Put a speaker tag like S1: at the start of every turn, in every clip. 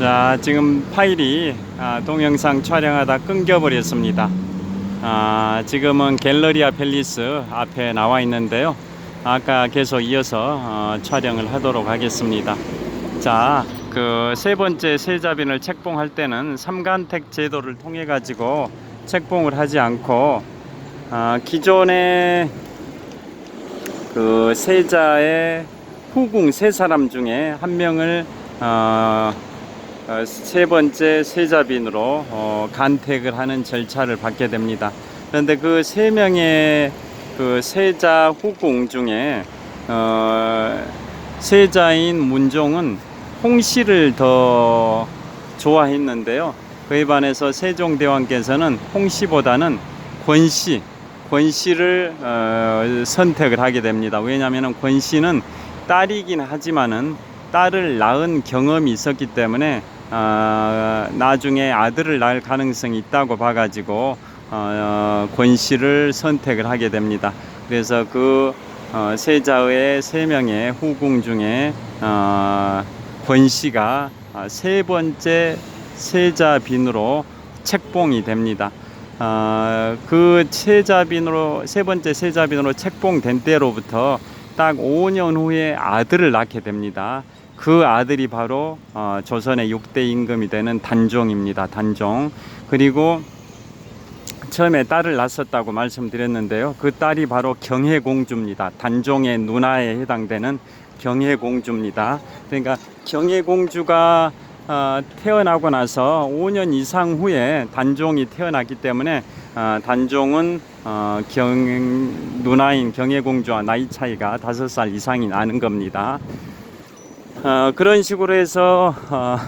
S1: 자, 지금 파일이 아, 동영상 촬영하다 끊겨 버렸습니다. 아, 지금은 갤러리아 팰리스 앞에 나와 있는데요. 아까 계속 이어서 어, 촬영을 하도록 하겠습니다. 자, 그 세 번째 세자빈을 책봉할 때는 삼간택 제도를 통해 가지고 책봉을 하지 않고 아, 기존의 그 세자의 후궁 세 사람 중에 한 명을 어, 어, 세 번째 세자빈으로 어, 간택을 하는 절차를 받게 됩니다. 그런데 그 세 명의 그 세자 후궁 중에 어, 세자인 문종은 홍씨를 더 좋아했는데요. 그에 반해서 세종대왕께서는 홍씨보다는 권씨, 권씨를 어, 선택을 하게 됩니다. 왜냐하면 권씨는 딸이긴 하지만은 딸을 낳은 경험이 있었기 때문에 어, 나중에 아들을 낳을 가능성이 있다고 봐가지고 어, 권씨를 선택을 하게 됩니다. 그래서 그 어, 세자의 세 명의 후궁 중에 어, 권씨가 어, 세 번째 세자빈으로 책봉이 됩니다. 어, 그 세자빈으로 세 번째 세자빈으로 책봉된 때로부터 딱 5년 후에 아들을 낳게 됩니다. 그 아들이 바로 어, 조선의 6대 임금이 되는 단종입니다. 단종. 그리고 처음에 딸을 낳았었다고 말씀드렸는데요. 그 딸이 바로 경혜공주입니다. 단종의 누나에 해당되는 경혜공주입니다. 그러니까 경혜공주가 어, 태어나고 나서 5년 이상 후에 단종이 태어났기 때문에 어, 단종은 어, 경 누나인 경혜공주와 나이 차이가 5살 이상이 나는 겁니다. 어, 그런 식으로 해서 어,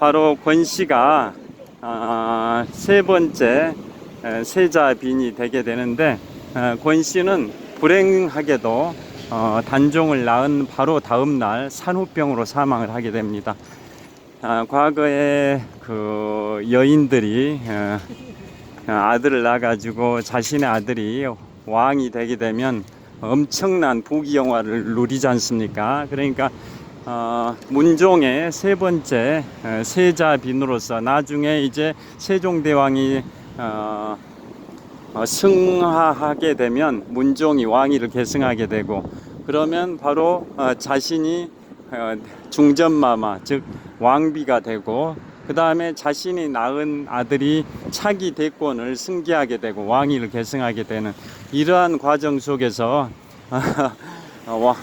S1: 바로 권 씨가 어, 세 번째 에, 세자빈이 되게 되는데 어, 권 씨는 불행하게도 어, 단종을 낳은 바로 다음 날 산후병으로 사망을 하게 됩니다. 아, 과거에 그 여인들이 어, 어, 아들을 낳아가지고 자신의 아들이 왕이 되게 되면 엄청난 부귀 영화를 누리지 않습니까? 그러니까 어, 문종의 세 번째 어, 세자빈으로서 나중에 이제 세종대왕이 어, 어, 승하하게 되면 문종이 왕위를 계승하게 되고 그러면 바로 어, 자신이 어, 중전마마 즉 왕비가 되고 그 다음에 자신이 낳은 아들이 차기 대권을 승계하게 되고 왕위를 계승하게 되는 이러한 과정 속에서 와-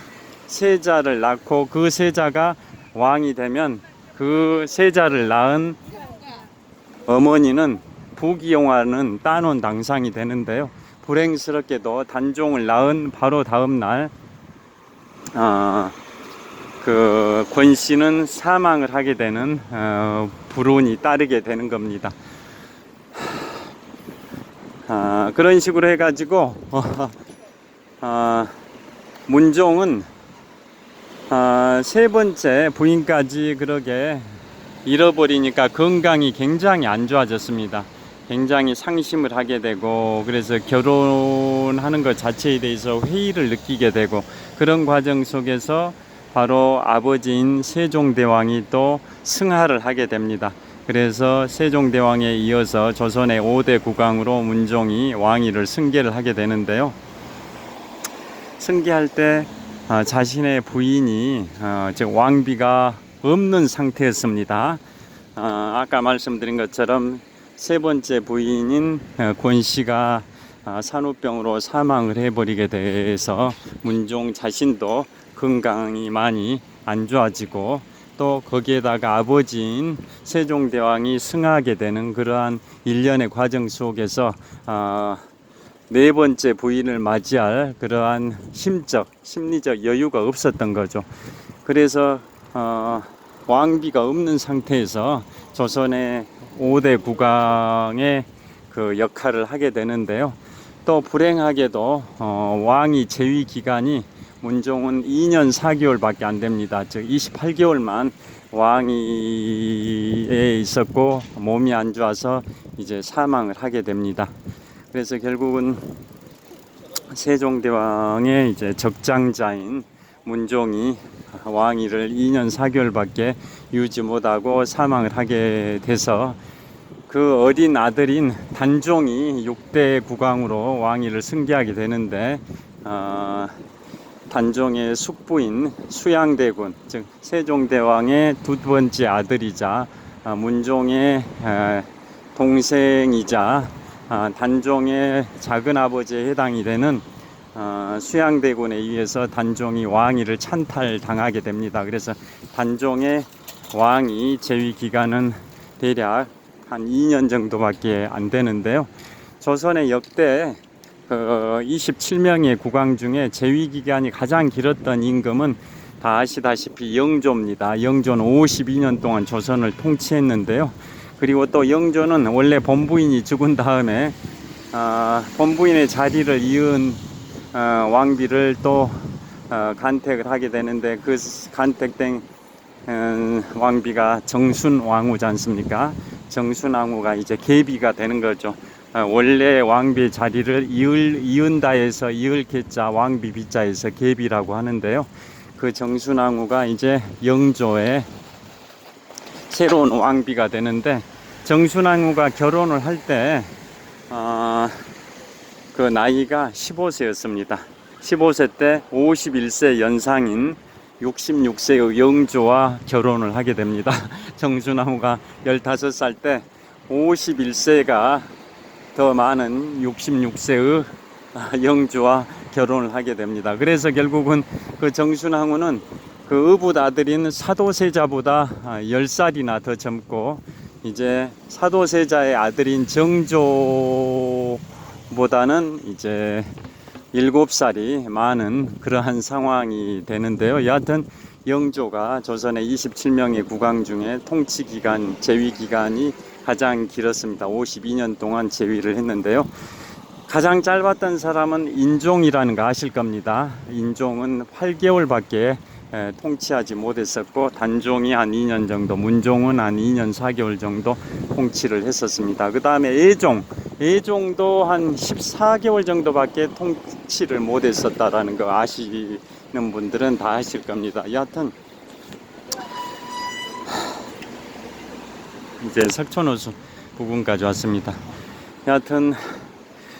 S1: 세자를 낳고 그 세자가 왕이 되면 그 세자를 낳은 어머니는 부귀영화는 따놓은 당상이 되는데요. 불행스럽게도 단종을 낳은 바로 다음 날, 어, 그 권씨는 사망을 하게 되는 어, 불운이 따르게 되는 겁니다. 아, 그런 식으로 해가지고 어, 문종은 아, 세 번째 부인까지 그러게 잃어버리니까 건강이 굉장히 안 좋아졌습니다. 굉장히 상심을 하게 되고 그래서 결혼하는 것 자체에 대해서 회의를 느끼게 되고 그런 과정 속에서 바로 아버지인 세종대왕이 또 승하를 하게 됩니다. 그래서 세종대왕에 이어서 조선의 5대 국왕으로 문종이 왕위를 승계를 하게 되는데요. 승계할 때 어, 자신의 부인이 어, 즉 왕비가 없는 상태였습니다. 어, 아까 말씀드린 것처럼 세 번째 부인인 어, 권 씨가 어, 산후병으로 사망을 해버리게 돼서 문종 자신도 건강이 많이 안 좋아지고 또 거기에다가 아버지인 세종대왕이 승하게 되는 그러한 일련의 과정 속에서 어, 네 번째 부인을 맞이할 그러한 심적, 심리적 여유가 없었던 거죠. 그래서 어, 왕비가 없는 상태에서 조선의 5대 국왕의 그 역할을 하게 되는데요. 또 불행하게도 어, 왕이 재위 기간이 문종은 2년 4개월밖에 안 됩니다. 즉 28개월만 왕위에 있었고 몸이 안 좋아서 이제 사망을 하게 됩니다. 그래서 결국은 세종대왕의 이제 적장자인 문종이 왕위를 2년 4개월밖에 유지 못하고 사망을 하게 돼서 그 어린 아들인 단종이 6대 국왕으로 왕위를 승계하게 되는데 어, 단종의 숙부인 수양대군 즉 세종대왕의 두 번째 아들이자 아, 문종의 에, 동생이자 아, 단종의 작은 아버지에 해당이 되는 어, 수양대군에 의해서 단종이 왕위를 찬탈당하게 됩니다. 그래서 단종의 왕이 재위 기간은 대략 한 2년 정도밖에 안 되는데요. 조선의 역대 그 27명의 국왕 중에 재위 기간이 가장 길었던 임금은 다 아시다시피 영조입니다. 영조는 52년 동안 조선을 통치했는데요. 그리고 또 영조는 원래 본부인이 죽은 다음에 아, 본부인의 자리를 이은 어, 왕비를 또 어, 간택을 하게 되는데 그 간택된 음, 왕비가 정순 왕후지 않습니까? 정순 왕후가 이제 계비가 되는 거죠. 어, 원래 왕비의 자리를 이을 이은다에서 이을 계자 왕비 비자에서 계비라고 하는데요. 그 정순 왕후가 이제 영조의 새로운 왕비가 되는데 정순 왕후가 결혼을 할때 어, 그 나이가 15세였습니다. 15세 때 51세 연상인 66세의 영조와 결혼을 하게 됩니다. 정순왕후가 15살 때 51세가 더 많은 66세의 영조와 결혼을 하게 됩니다. 그래서 결국은 그 정순왕후는 그 의붓 아들인 사도세자보다 10살이나 더 젊고 이제 사도세자의 아들인 정조보다는 이제 일곱 살이 많은 그러한 상황이 되는데요. 여하튼 영조가 조선의 27명의 국왕 중에 통치 기간, 재위 기간이 가장 길었습니다. 52년 동안 재위를 했는데요. 가장 짧았던 사람은 인종이라는 거 아실 겁니다. 인종은 8개월밖에 에, 통치하지 못했었고 단종이 한 2년 정도, 문종은 한 2년 4개월 정도 통치를 했었습니다. 그 다음에 애종, 애종도 한 14개월 정도밖에 통치를 못했었다라는 거 아시는 분들은 다 아실 겁니다. 여하튼 이제 석촌호수 부근까지 왔습니다. 여하튼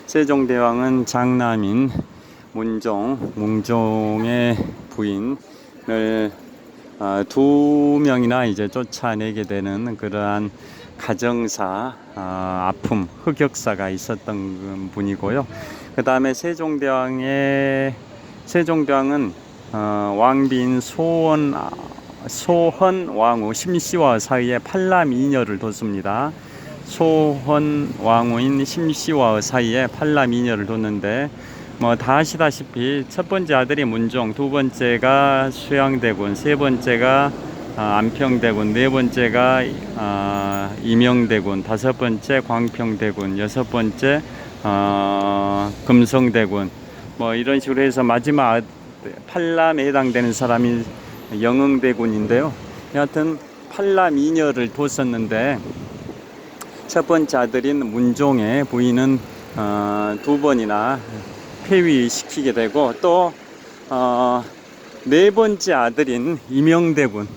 S1: 세종대왕은 장남인 문종, 문종의 부인을 어, 두 명이나 이제 쫓아내게 되는 그러한 가정사 어, 아픔 흑역사가 있었던 분이고요. 그 다음에 세종대왕의 세종대왕은 어, 왕비인 소원 소헌 왕후 심씨와 사이에 팔남 이녀를 뒀습니다. 소헌 왕후인 심씨와 사이에 팔남 이녀를 뒀는데 뭐 다 아시다시피 첫 번째 아들이 문종, 두 번째가 수양대군, 세 번째가 아, 안평대군, 네 번째가 아, 임영대군, 다섯 번째 광평대군, 여섯 번째 어, 금성대군 뭐 이런 식으로 해서 마지막 아- 팔남에 해당되는 사람이 영흥대군인데요. 여하튼 팔남 이녀를 뒀었는데 첫 번째 아들인 문종의 부인은 어, 두 번이나 폐위시키게 되고 또 어, 네 번째 아들인 이명대군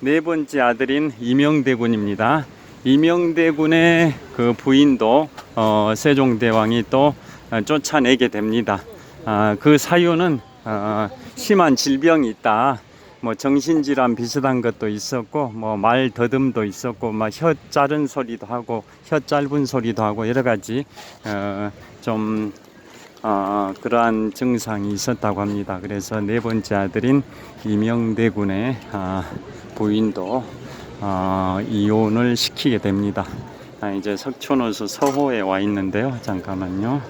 S1: 네 번째 아들인 이명대군입니다. 이명대군의 그 부인도 어, 세종대왕이 또 어, 쫓아내게 됩니다. 아, 그 사유는 어, 심한 질병이 있다. 뭐 정신질환 비슷한 것도 있었고 뭐 말 더듬도 있었고 막혀 자른 소리도 하고 혀 짧은 소리도 하고 여러 가지 어, 좀 어, 그러한 증상이 있었다고 합니다. 그래서 네 번째 아들인 이명대 군의 아, 부인도 어, 이혼을 시키게 됩니다. 아, 이제 석촌호수 서호에 와 있는데요. 잠깐만요.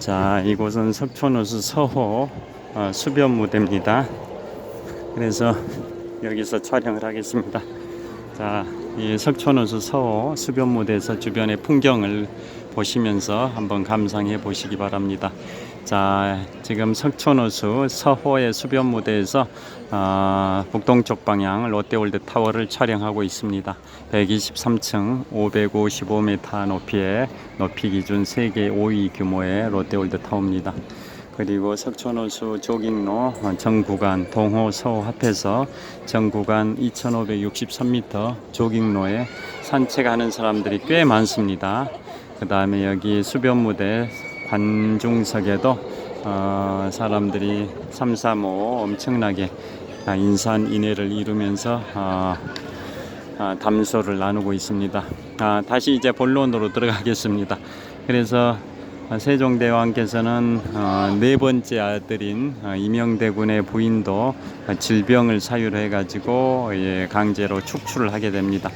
S1: 자, 이곳은 석촌호수 서호 어, 수변 무대입니다. 그래서 여기서 촬영을 하겠습니다. 자, 이 석촌호수 서호 수변 무대에서 주변의 풍경을 보시면서 한번 감상해 보시기 바랍니다. 자, 지금 석촌호수 서호의 수변 무대에서 어, 북동쪽 방향 롯데월드 타워를 촬영하고 있습니다. 123층 555m 높이의 높이 기준 세계 5위 규모의 롯데월드 타워입니다. 그리고 석촌호수 조깅로 전 구간 동호 서호 합해서 전 구간 2563m 조깅로에 산책하는 사람들이 꽤 많습니다. 그 다음에 여기 수변 무대 관중석에도 어, 사람들이 3, 3, 5 엄청나게 아, 인산 인해를 이루면서 어, 아, 담소를 나누고 있습니다. 아, 다시 이제 본론으로 들어가겠습니다. 그래서 아, 세종대왕께서는 어, 네 번째 아들인 어, 이명대군의 부인도 어, 질병을 사유로 해가지고 예, 강제로 축출을 하게 됩니다.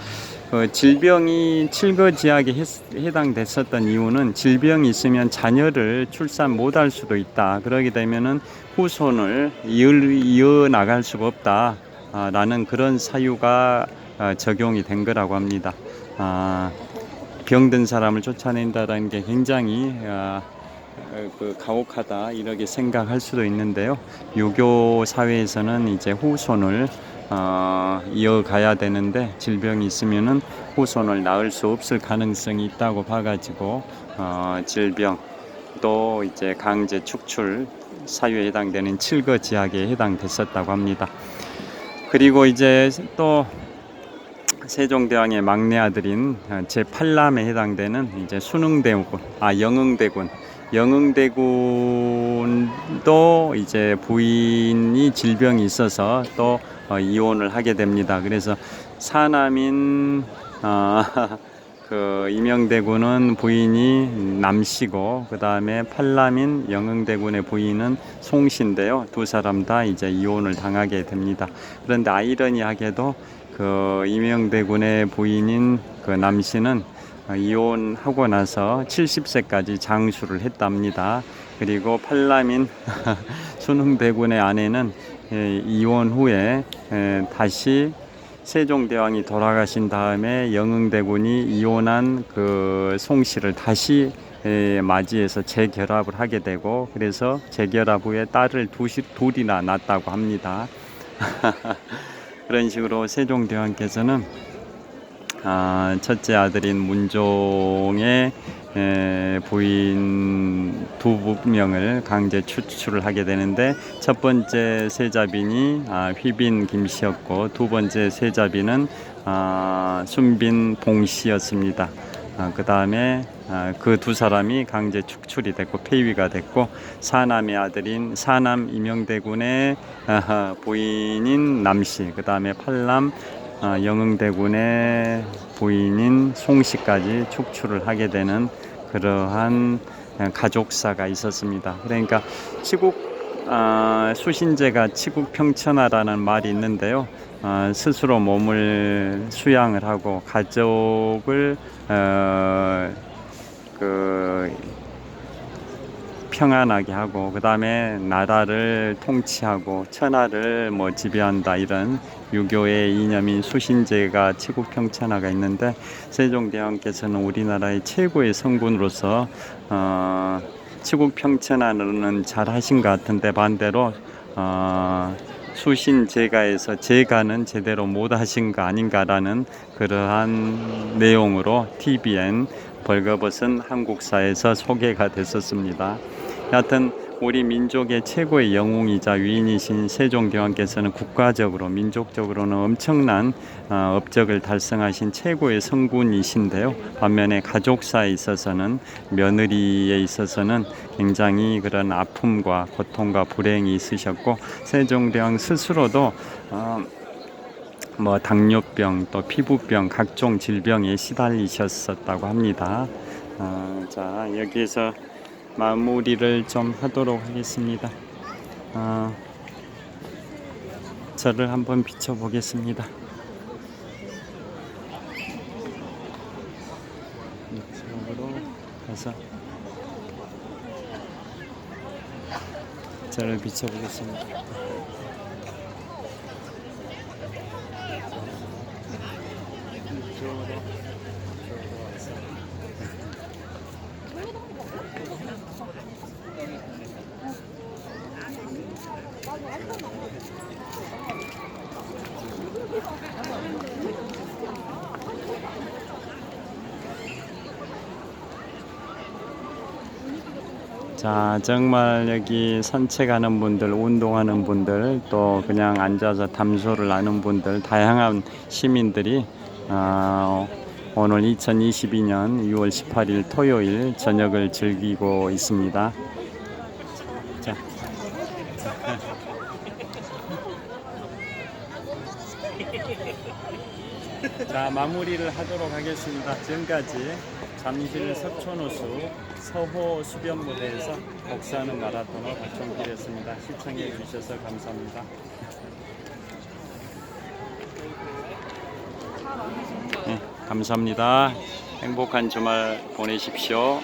S1: 그 질병이 칠거 지약에 해- 해당됐었던 이유는 질병이 있으면 자녀를 출산 못할 수도 있다. 그러게 되면은 후손을 이어, 나갈 수가 없다 라는 그런 사유가 어, 적용이 된 거라고 합니다. 아, 병든 사람을 쫓아낸다라는 게 굉장히 아, 어, 그 가혹하다 이렇게 생각할 수도 있는데요. 유교 사회에서는 이제 후손을 어, 이어가야 되는데 질병이 있으면은 후손을 낳을 수 없을 가능성이 있다고 봐가지고 어, 질병 또 이제 강제 축출 사유에 해당되는 칠거지약에 해당됐었다고 합니다. 그리고 이제 또 세종대왕의 막내 아들인 제 8남에 해당되는 이제 순흥대군, 아 영흥대군, 영흥대군도 이제 부인이 질병이 있어서 또 어, 이혼을 하게 됩니다. 그래서 사남인 어, 그 임영대군은 부인이 남씨고 그 다음에 팔남인 영흥대군의 부인은 송씨인데요. 두 사람 다 이제 이혼을 당하게 됩니다. 그런데 아이러니하게도 그 임영대군의 부인인 그 남씨는 어, 이혼하고 나서 70세까지 장수를 했답니다. 그리고 팔남인 순흥대군의 아내는 예, 이혼 후에 예, 다시 세종대왕이 돌아가신 다음에 영흥대군이 이혼한 그 송씨를 다시 예, 맞이해서 재결합을 하게 되고 그래서 재결합 후에 딸을 두시, 둘이나 낳았다고 합니다. 그런 식으로 세종대왕께서는 아, 첫째 아들인 문종의 에, 부인 두 명을 강제 추출을 하게 되는데 첫 번째 세자빈이 아, 휘빈 김씨였고 두 번째 세자빈은 아, 순빈 봉씨였습니다. 아, 그 다음에 아, 그두 사람이 강제 축출이 됐고 폐위가 됐고 사남의 아들인 사남 임영대군의 아하, 부인인 남씨 그 다음에 팔남 아, 영흥대군의 부인인 송씨까지 축출을 하게 되는 그러한 가족사가 있었습니다. 그러니까 치국 아, 수신제가 치국평천하라는 말이 있는데요. 어, 스스로 몸을 수양을 하고 가족을 어, 그 평안하게 하고 그 다음에 나라를 통치하고 천하를 뭐 지배한다 이런 유교의 이념인 수신제가 치국평천하가 있는데 세종대왕께서는 우리나라의 최고의 성군으로서 어, 치국평천하는 잘 하신 것 같은데 반대로 어, 수신제가에서 제가는 제대로 못 하신 거 아닌가라는 그러한 내용으로 TVN 벌거벗은 한국사에서 소개가 됐었습니다. 여하튼 우리 민족의 최고의 영웅이자 위인이신 세종대왕께서는 국가적으로 민족적으로는 엄청난 어, 업적을 달성하신 최고의 성군이신데요. 반면에 가족사에 있어서는 며느리에 있어서는 굉장히 그런 아픔과 고통과 불행이 있으셨고 세종대왕 스스로도 어, 뭐 당뇨병 또 피부병 각종 질병에 시달리셨었다고 합니다. 어, 자 여기에서 마무리를 좀 하도록 하겠습니다. 어, 저를 한번 비춰보겠습니다. 이쪽으로 가서 저를 비춰보겠습니다. 이쪽으로 이쪽으로 와서 자, 정말 여기 산책하는 분들, 운동하는 분들, 또 그냥 앉아서 담소를 나눈 분들, 다양한 시민들이 아, 오늘 2022년 6월 18일 토요일 저녁을 즐기고 있습니다. 자, 자 마무리를 하도록 하겠습니다. 지금까지 잠실 석촌호수 서호 수변 무대에서 복사하는 마라토너 박종길이었습니다. 시청해 주셔서 감사합니다. 네, 감사합니다. 행복한 주말 보내십시오.